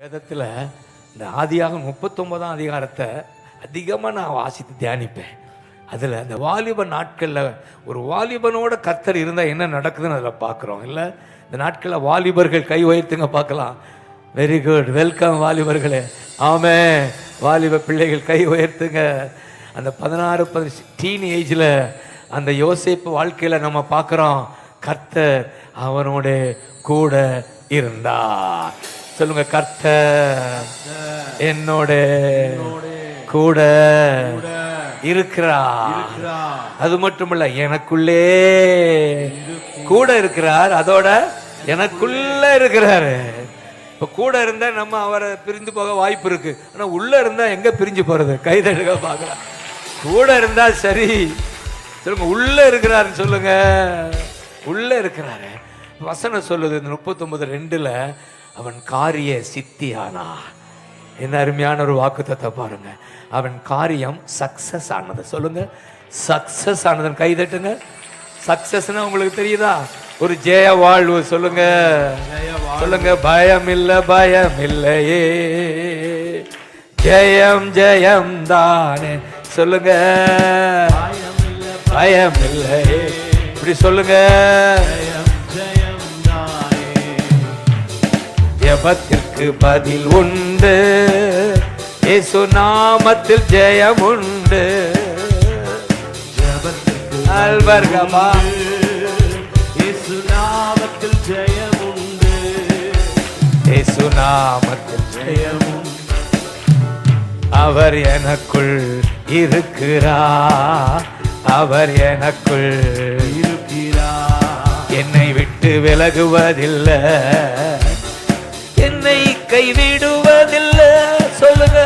வேதத்தில் இந்த ஆதியாக முப்பத்தொன்பதாம் அதிகாரத்தை அதிகமாக நான் வாசித்து தியானிப்பேன். அதில் அந்த வாலிப நாட்களில் ஒரு வாலிபனோட கர்த்தர் இருந்தால் என்ன நடக்குதுன்னு அதில் பார்க்குறோம் இல்லை இந்த நாட்களில் வாலிபர்கள் கை உயர்த்துங்க பார்க்கலாம். வெரி குட் வெல்கம் வாலிபர்களே. ஆமே. வாலிப பிள்ளைகள் கை உயர்த்துங்க. அந்த பதினாறு பதினஞ்சு டீன் ஏஜில் அந்த யோசிப்பு வாழ்க்கையில் நம்ம பார்க்குறோம் கர்த்தர் அவனோட கூட இருந்தார். சொல்லுங்க கர்த்த என்னோட கூட இருக்கிறா அது மட்டுமல்ல எனக்குள்ளே கூட இருக்கிறார். அதோட எனக்குள்ள இருக்கிறாரு. இப்ப கூட இருந்தா நம்ம அவரை பிரிந்து போக வாய்ப்பு இருக்கு. ஆனா உள்ள இருந்தா எங்க பிரிஞ்சு போறது? கைதழுக பார்க்கலாம் கூட இருந்தா சரி. சொல்லுங்க உள்ள இருக்கிறாருன்னு சொல்லுங்க. உள்ள இருக்கிறாரு. வசனம் சொல்லுது இந்த முப்பத்தொன்பது ரெண்டுல அவன் காரிய சித்தியானா. என்ன அருமையான ஒரு வாக்குத்தத்தை பாருங்க. அவன் காரியம் சக்சஸ் ஆனது. சொல்லுங்க. சக்சஸ் ஆனதன் கை தட்டுங்க. சக்சஸ்னா உங்களுக்கு தெரியுதா? ஒரு ஜெய வாழ்வு சொல்லுங்க. சொல்லுங்க. பயம் இல்ல பயம் இல்லையே ஜெயம் ஜெயம் தானே. சொல்லுங்க. பயம் இல்லையே இப்படி சொல்லுங்க. ஜெபத்திற்கு பதில் உண்டு. இயேசு நாமத்தில் ஜெயம் உண்டு. அல்வர்கமா இயேசுநாமத்தில் ஜெயமுண்டு. இயேசு நாமத்தில் ஜெயம் உண்டு. அவர் எனக்குள் இருக்கிறார். அவர் எனக்குள் இருக்கிறார். என்னை விட்டு விலகுவதில்லை. என்னை கைவிடுவதில்லை. சொல்லுங்க.